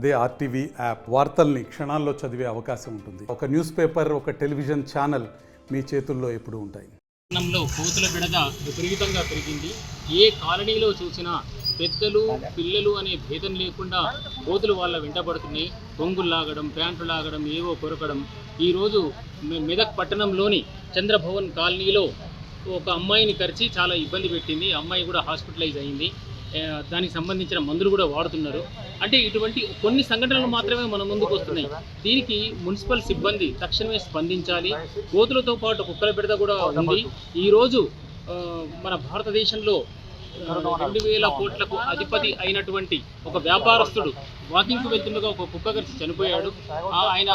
అదే RTV app వార్తల్ని క్షణాల్లో చదివే అవకాశం ఉంటుంది. ఒక న్యూస్ పేపర్ ఒక టెలివిజన్ ఛానల్ మీ చేతుల్లో ఎప్పుడు ఉంటాయి. పట్టణంలో కోతుల విడద విపరీతంగా పెరిగింది. ఏ కాలనీలో చూసినా పెద్దలు పిల్లలు అనే భేదం లేకుండా కోతులు వాళ్ళ వెంటబడుతున్నాయి కొంగులు లాగడం ప్యాంట్లు లాగడం ఏవో కొరకడం. ఈరోజు మెదక్ పట్టణంలోని చంద్రభవన్ కాలనీలో ఒక అమ్మాయిని కరిచి చాలా ఇబ్బంది పెట్టింది. అమ్మాయి కూడా హాస్పిటలైజ్ అయింది. దానికి సంబంధించిన మందులు కూడా వాడుతున్నారు. అంటే ఇటువంటి కొన్ని సంఘటనలు మాత్రమే మన ముందుకు వస్తున్నాయి. దీనికి మున్సిపల్ సిబ్బంది తక్షణమే స్పందించాలి. కోతులతో పాటు కుక్కల బిడద కూడా ఉంది. ఈరోజు మన భారతదేశంలో రెండు వేల కోట్లకు అధిపతి అయినటువంటి ఒక వ్యాపారస్తుడు వాకింగ్కు వెళ్తుండగా ఒక కుక్క కలిసి చనిపోయాడు. ఆయన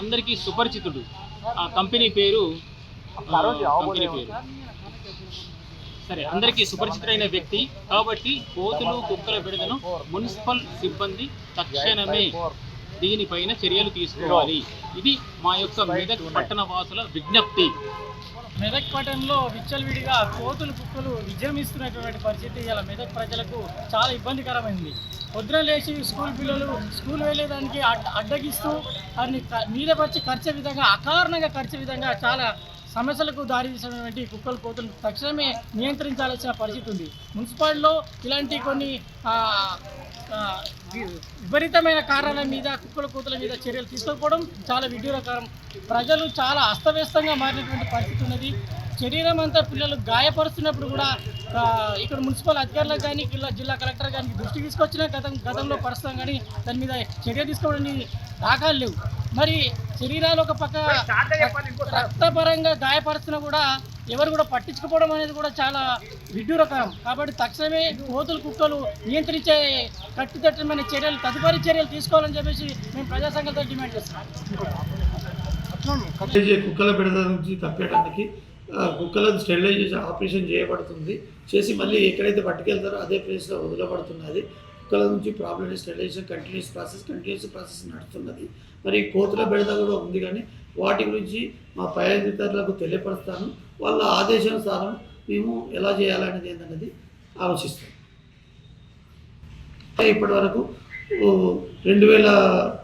అందరికీ సుపరిచితుడు. ఆ కంపెనీ పేరు కంపెనీ పేరు. సరే అందరికీ సుపరిచితుడైన వ్యక్తి. కాబట్టి కోతులు కుక్కల బిడదను మున్సిపల్ సిబ్బంది తక్షణమే దీనిపైన చర్యలు తీసుకోవాలి. ఇది మా యొక్క మెదక్ పట్టణ వాసుల విజ్ఞప్తి. మెదక్ పట్టణంలో విచ్చలవిడిగా కోతులు కుక్కలు విజృంభిస్తున్నటువంటి పరిస్థితి ఇలా మెదక్ ప్రజలకు చాలా ఇబ్బందికరమైంది. పొద్దున లేచి స్కూల్ పిల్లలు స్కూల్ వెళ్ళేదానికి అడ్డ అడ్డగిస్తూ వారిని మీద వచ్చి ఖర్చే విధంగా అకారణంగా ఖర్చే విధంగా చాలా సమస్యలకు దారితీసినటువంటి కుక్కలు కోతులు తక్షణమే నియంత్రించాల్సిన పరిస్థితి ఉంది. మున్సిపాలిటీలో ఇలాంటి కొన్ని విపరీతమైన కారణాల మీద కుక్కల కూతుల మీద చర్యలు తీసుకోకపోవడం చాలా విడ్డూరకరం. ప్రజలు చాలా అస్తవ్యస్తంగా మారినటువంటి పరిస్థితి ఉన్నది. శరీరం అంతా పిల్లలు గాయపరుస్తున్నప్పుడు కూడా ఇక్కడ మున్సిపల్ అధికారులకు కానీ జిల్లా జిల్లా కలెక్టర్ కానీ దృష్టి తీసుకొచ్చిన గతం గతంలో పరుస్తాం కానీ దాని మీద చర్య తీసుకోవడానికి దాఖలు లేవు. మరి శరీరాలు ఒక పక్క రక్తపరంగా గాయపరుస్తున్నా కూడా ఎవరు కూడా పట్టించుకోవడం అనేది కూడా చాలా విడ్డూరకరం. కాబట్టి తక్షణమే కోతులు కుక్కలు నియంత్రించే కట్టుదిట్టమైన చర్యలు తదుపరి చర్యలు తీసుకోవాలని చెప్పేసి మేము ప్రజా సంఘాలతో డిమాండ్ చేస్తున్నాం. చేసే కుక్కల బిడద నుంచి తప్పేయడానికి ఆ, కుక్కలను స్టెరిలైజ్ చేసి ఆపరేషన్ చేయబడుతుంది. చేసి మళ్ళీ ఎక్కడైతే పట్టుకెళ్తారో అదే ప్లేస్లో వదలబడుతున్నది. కుక్కల నుంచి problem relation continuous process continuous process నడుస్తున్నది. మరి కోతుల బిడద కూడా ఉంది కానీ వాటి గురించి మా పై అధికారులకు తెలియపరుస్తాను. వాళ్ళ ఆదేశానుసారం మేము ఎలా చేయాలనేది ఏంటన్నది ఆలోచిస్తాం. ఇప్పటి వరకు రెండు వేల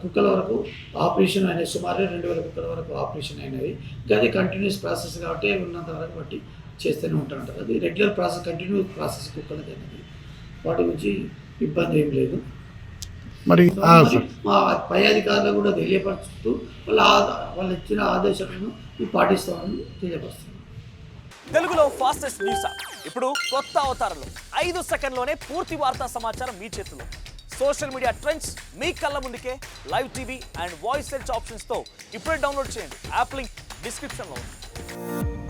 కుక్కల వరకు ఆపరేషన్ అయినాయి. సుమారు రెండు వేల కుక్కల వరకు ఆపరేషన్ అయినవి ఇంకా అది కంటిన్యూస్ ప్రాసెస్ కాబట్టి ఉన్నంత వరకు బట్టి చేస్తూనే ఉంటాను అది రెగ్యులర్ ప్రాసెస్ కంటిన్యూ ప్రాసెస్ కుక్కలది అనేది వాటి గురించి ఇబ్బంది ఏం లేదు. మరి మా పై అధికారులు కూడా తెలియపరుస్తూ వాళ్ళ వాళ్ళు ఇచ్చిన ఆదేశాలను పాటిస్తామని తెలియపరుస్తున్నాం. తెలుగులో ఫాస్టెస్ట్ న్యూస్ యాప్ ఇప్పుడు కొత్త అవతారంలో ఐదు సెకండ్లోనే పూర్తి వార్తా సమాచారం మీ చేతిలో. సోషల్ మీడియా ట్రెండ్స్ మీ కళ్ళ ముందుకే live TV and voice search ఆప్షన్స్తో ఇప్పుడే డౌన్లోడ్ చేయండి. యాప్ లింక్ డిస్క్రిప్షన్లో ఉంది.